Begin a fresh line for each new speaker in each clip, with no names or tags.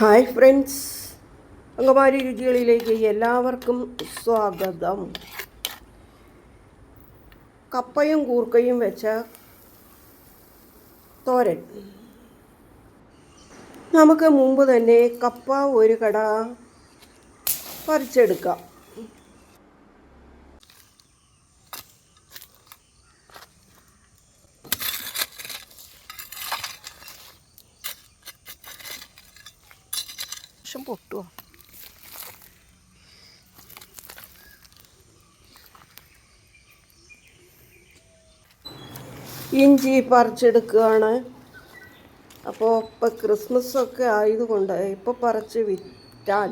Hi friends അങ്കമാരി രുചികളിലേക്ക് എല്ലാവർക്കും സ്വാഗതം. കപ്പയും കൂർക്കയും വെച്ച തോരൻ. നമുക്ക് മുമ്പ് തന്നെ കപ്പ ഒരു കട പറിച്ചെടുക്കാം. പൊട്ടുമോ ഇഞ്ചി പറിച്ചെടുക്കുകയാണ്. അപ്പോൾ ഇപ്പോൾ ക്രിസ്മസ് ഒക്കെ ആയതുകൊണ്ട് ഇപ്പോൾ പറിച്ച് വിറ്റാൽ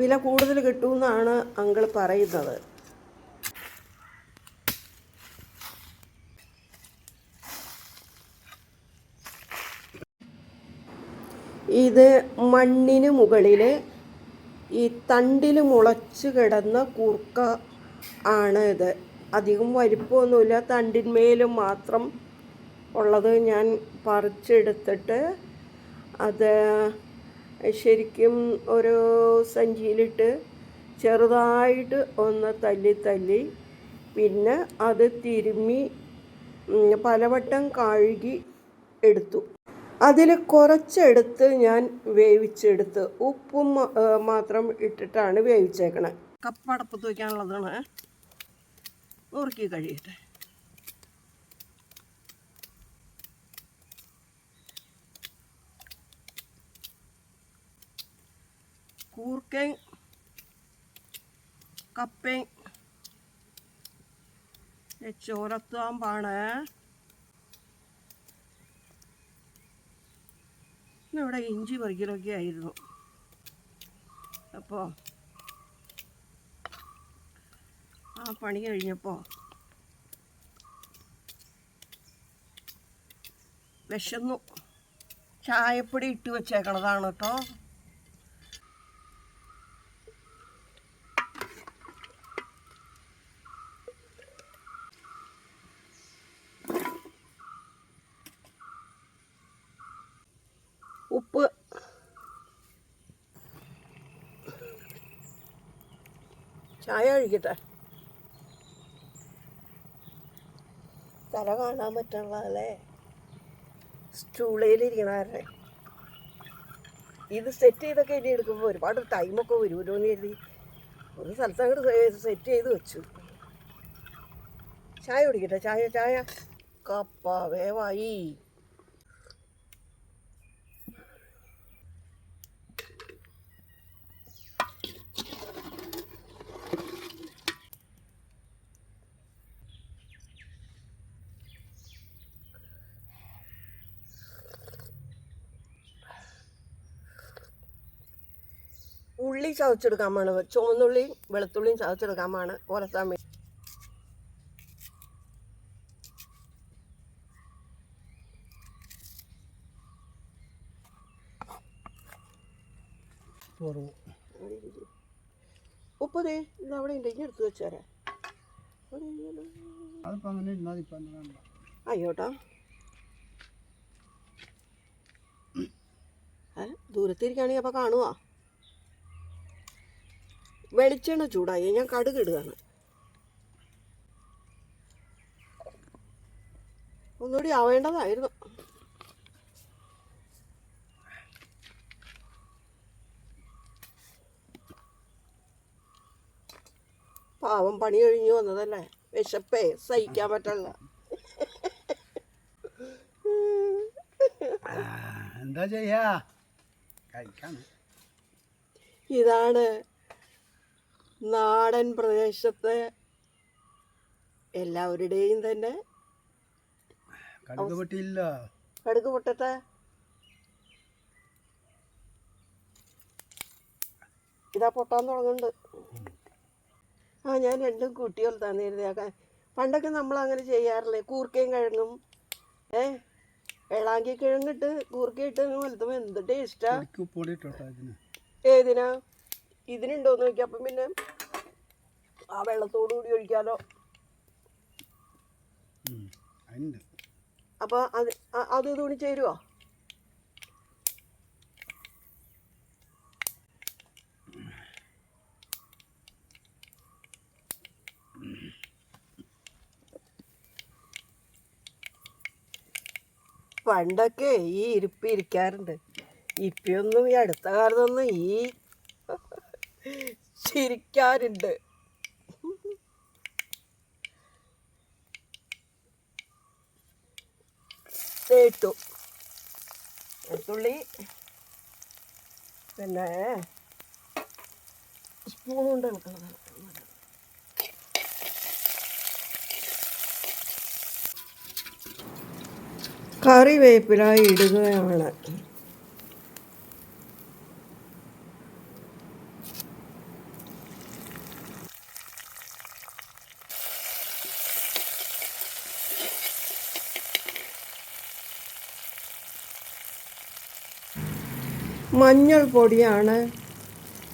വില കൂടുതൽ കിട്ടുമെന്നാണ് അങ്കിൾ പറയുന്നത്. ഇത് മണ്ണിന് മുകളിൽ ഈ തണ്ടിൽ മുളച്ച് കിടന്ന കൂർക്ക ആണ് ഇത്. അധികം വലിപ്പമൊന്നുമില്ല. തണ്ടിന്മേലും മാത്രം ഉള്ളത് ഞാൻ പറിച്ചെടുത്തിട്ട് അത് ശരിക്കും ഒരു സഞ്ചിയിലിട്ട് ചെറുതായിട്ട് ഒന്ന് തല്ലി തല്ലി പിന്നെ അത് തിരുമ്മി പലവട്ടം കഴുകി എടുത്തു. അതിൽ കുറച്ചെടുത്ത് ഞാൻ വേവിച്ചെടുത്ത് ഉപ്പും മാത്രം ഇട്ടിട്ടാണ് വേവിച്ചേക്കണേ. കപ്പ അടപ്പത്ത് വയ്ക്കാനുള്ളതാണ് നുറുക്കി കഴിയട്ടെ കൂർക്കയും കപ്പയും. ചോരത്താമ്പാണ് ഇവിടെ ഇഞ്ചി പറിക്കലൊക്കെ ആയിരുന്നു. അപ്പോൾ ആ പണി കഴിഞ്ഞപ്പോൾ വിശന്നു. ചായപ്പൊടി ഇട്ട് വെച്ചേക്കണതാണ് കേട്ടോ ഉപ്പ്. ചായ കഴിക്കട്ടെ. തല കാണാൻ പറ്റുള്ളതല്ലേ സ്റ്റൂളയിലിരിക്കണവരെ ഇത് സെറ്റ് ചെയ്തൊക്കെ ഇനി എടുക്കുമ്പോൾ ഒരുപാട് ടൈമൊക്കെ വരുമല്ലോ എന്ന് കരുതി ഒരു സ്ഥലത്ത് അങ്ങോട്ട് സെറ്റ് ചെയ്ത് വെച്ചു. ചായ കുടിക്കട്ടെ ചായ ചായ. കപ്പ വേവായി. ഉള്ളി ചതച്ചെടുക്കാൻ വേണം ചുവന്നുള്ളിയും വെളുത്തുള്ളിയും ചതച്ചെടുക്കാൻ വേണം ഉലത്താൻ വേണ്ടി ഉപ്പ് ദേ ഇത് അവിടെ ഉണ്ട്. ഇനി എടുത്ത് വെച്ചേരാ അയ്യോട്ടാ ദൂരത്തിരിക്കുകയാണെങ്കിൽ അപ്പോൾ കാണുവാ. വെളിച്ചെണ്ണ ചൂടായി. ഞാൻ കടുക് ഇടുകയാണ്. ഒന്നുകൂടി ആവേണ്ടതായിരുന്നു. പാവം പണി കഴിഞ്ഞു വന്നതല്ലേ? വിശപ്പേ സഹിക്കാൻ പറ്റല്ല
എന്താ ചെയ്യാ?
ഇതാണ് നാടൻ പ്രദേശത്തെ എല്ലാവരുടെയും തന്നെ
കടുക് പൊട്ടിയില്ല
കടുക് പൊട്ടട്ടെ ഇതാ പൊട്ടാൻ തുടങ്ങുന്നുണ്ട്. ആ ഞാൻ രണ്ടും കുട്ടികൾ തന്നിരുന്നേക്കാൻ പണ്ടൊക്കെ നമ്മൾ അങ്ങനെ ചെയ്യാറില്ലേ? കൂർക്കയും കിഴങ്ങും. ഏ വെള്ളാങ്കി കിഴങ്ങിട്ട് കൂർക്കയിട്ട് വലുതുമ്പോൾ എന്ത് ടേസ്റ്റാ? ഏതിനാ? ഇതിനുണ്ടോയെന്ന് നോക്കി അപ്പം പിന്നെ ആ വെള്ളത്തോടു കൂടി ഒഴിക്കാലോ. അപ്പൊ അത് അത് തുണി ചേരുവോ? പണ്ടൊക്കെ ഈ ഇരിപ്പ് ഇരിക്കാറുണ്ട്. ഇപ്പൊന്നും ഈ അടുത്ത കാലത്തൊന്നും ഈ ചിരിക്കാറുണ്ട്. ഇട്ടു. വെളുത്തുള്ളി പിന്നെ സ്പൂൺ കൊണ്ട് ഇളക്കണം കറിവേപ്പില ഇടുകയാണ് മഞ്ഞൾ പൊടിയാണ്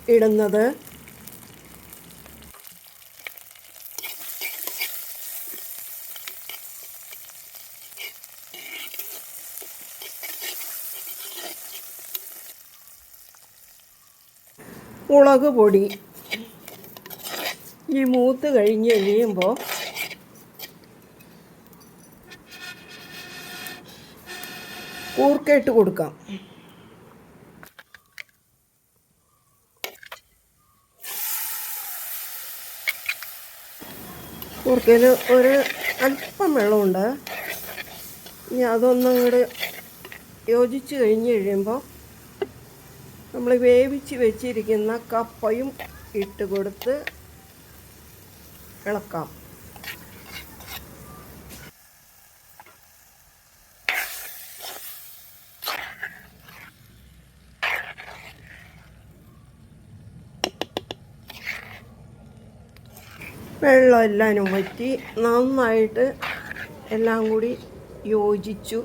ഇടുന്നത്. മുളക് പൊടി. ഈ മൂത്ത് കഴിഞ്ഞ് കഴിയുമ്പോൾ കൂർക്കയിട്ട് കൊടുക്കാം. കൂർക്കയിൽ ഒരു അല്പം വെള്ളമുണ്ട്. ഇനി അതൊന്നും കൂടെ യോജിച്ച് കഴിഞ്ഞ് കഴിയുമ്പോൾ നമ്മൾ വേവിച്ച് വെച്ചിരിക്കുന്ന കപ്പയും ഇട്ട് കൊടുത്ത് ഇളക്കാം. വെള്ളം എല്ലാം വറ്റി നന്നായിട്ട് എല്ലാം കൂടി യോജിച്ചു.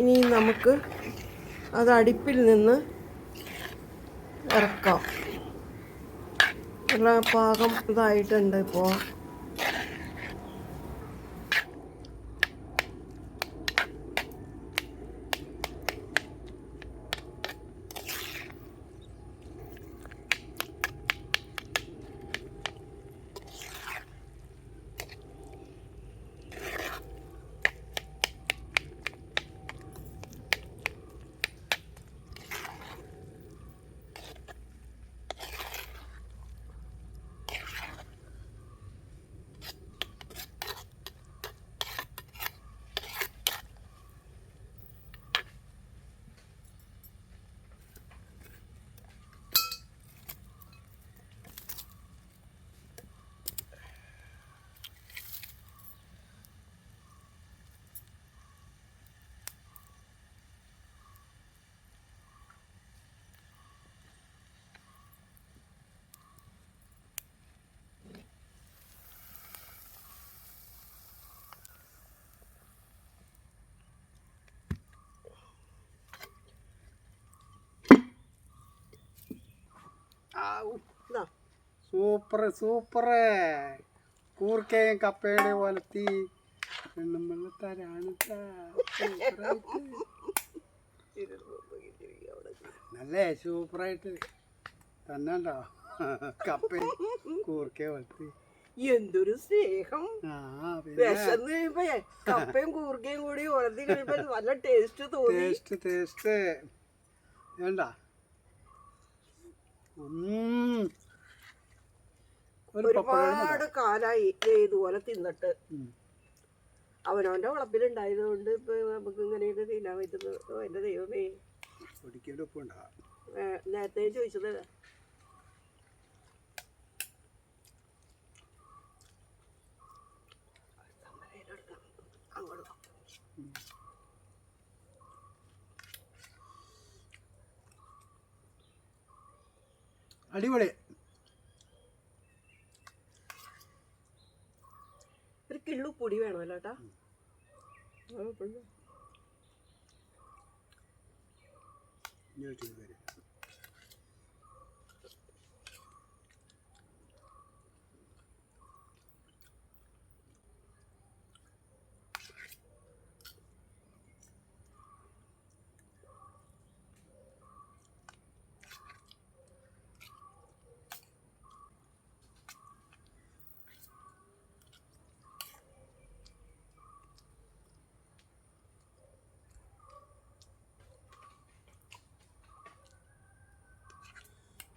ഇനി നമുക്ക് അത് അടുപ്പിൽ നിന്ന് ഇറക്കാം. നല്ല പാകം ഇതായിട്ടുണ്ട് ഇപ്പോൾ ഇതാ
സൂപ്പർ സൂപ്പർ കൂർക്കയും കപ്പയുടെ വലത്തി നമ്മൾ തരാണ്. നല്ലേ സൂപ്പറായിട്ട്. തന്നെ ഉണ്ടോ കപ്പയും കൂർക്കയും ഒലത്തി
എന്തൊരു സ്നേഹം. വിശന്ന് കപ്പയും കൂർക്കയും കൂടി വളർത്തി കഴിയുമ്പോ നല്ല ടേസ്റ്റ് തോന്നി.
Taste taste. വേണ്ട.
ഒരുപാട് കാലായി ഇതുപോലെ തിന്നിട്ട്. അവനവന്റെ വളപ്പിലുണ്ടായതുകൊണ്ട് ഇപ്പൊ നമുക്ക് ഇങ്ങനെയൊക്കെ തിന്നാൻ പറ്റുന്നത് എന്റെ ദൈവമേ. നേരത്തെ ചോദിച്ചത്.
അടിപൊളി
ഒരു കിള്ളു പൊടി വേണമല്ലോ ഏട്ടാ ആ,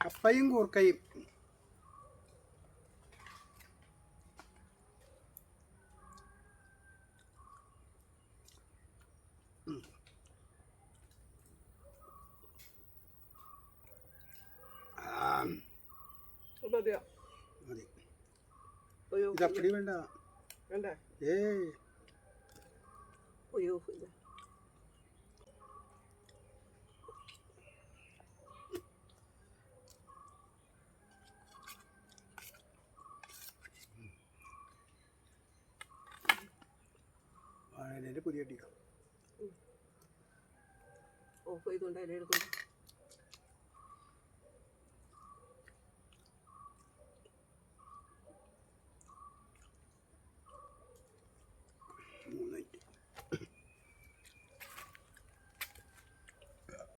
പിന്നെ.
ഇനി ചെയ്ത് തരാം കപ്പയും കൂർക്കയും ഉം. ആം,
മതിയോ
മതി
അയ്യോ
ഇത് അപ്പടി വേണ്ട
വേണ്ട
ഏയ്
അയ്യോ ഇത്
പുതിയ ഡിയോ
ഓഫ് ചെയ്തുകൊണ്ട് അതിലെടുക്കുന്നു